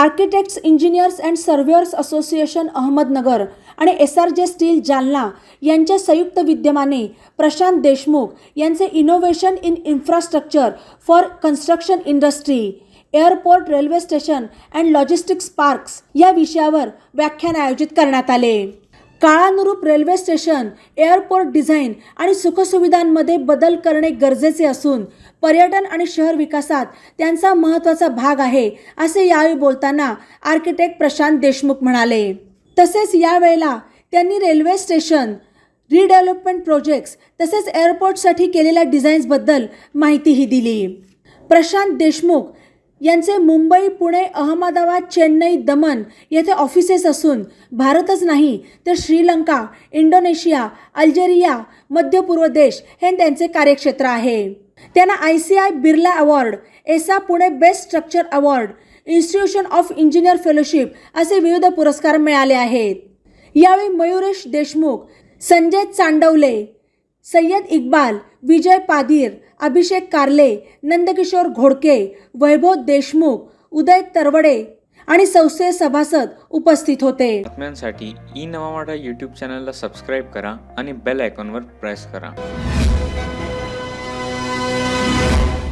Architects engineers and surveyors association Ahmednagar आणि S R J steel Jalna यांच्या संयुक्त विद्यमाने प्रशांत देशमुख यांचे innovation in infrastructure for construction industry airport railway station and logistics parks या विषयावर व्याख्यान आयोजित करण्यात आले. काळानुरूप रेल्वे स्टेशन एअरपोर्ट डिझाईन आणि सुखसुविधांमध्ये बदल करणे गरजेचे असून पर्यटन आणि शहर विकासात त्यांचा महत्त्वाचा भाग आहे असे यावेळी बोलताना आर्किटेक्ट प्रशांत देशमुख म्हणाले. तसेच यावेळेला त्यांनी रेल्वे स्टेशन रिडेव्हलपमेंट प्रोजेक्ट्स तसेच एअरपोर्टसाठी केलेल्या डिझाईन्सबद्दल माहितीही दिली. प्रशांत देशमुख यांचे मुंबई पुणे अहमदाबाद चेन्नई दमन येथे ऑफिसेस असून भारतच नाही तर श्रीलंका इंडोनेशिया अल्जेरिया मध्य पूर्व देश हे त्यांचे कार्यक्षेत्र आहे. त्यांना I C I Birla award एसा Pune best structure award institution of engineer fellowship असे विविध पुरस्कार मिळाले आहेत. यावेळी मयुरेश देशमुख संजय चांडवले सय्यद इक्बाल विजय पादीर अभिषेक कारले नंदकिशोर घोडके वैभव देशमुख उदय तरवडे आणि संस्थेचे सभासद उपस्थित होते. बातम्यांसाठी ई नवा यूट्यूब चॅनलला सबस्क्राईब करा आणि बेल आयकॉनवर प्रेस करा.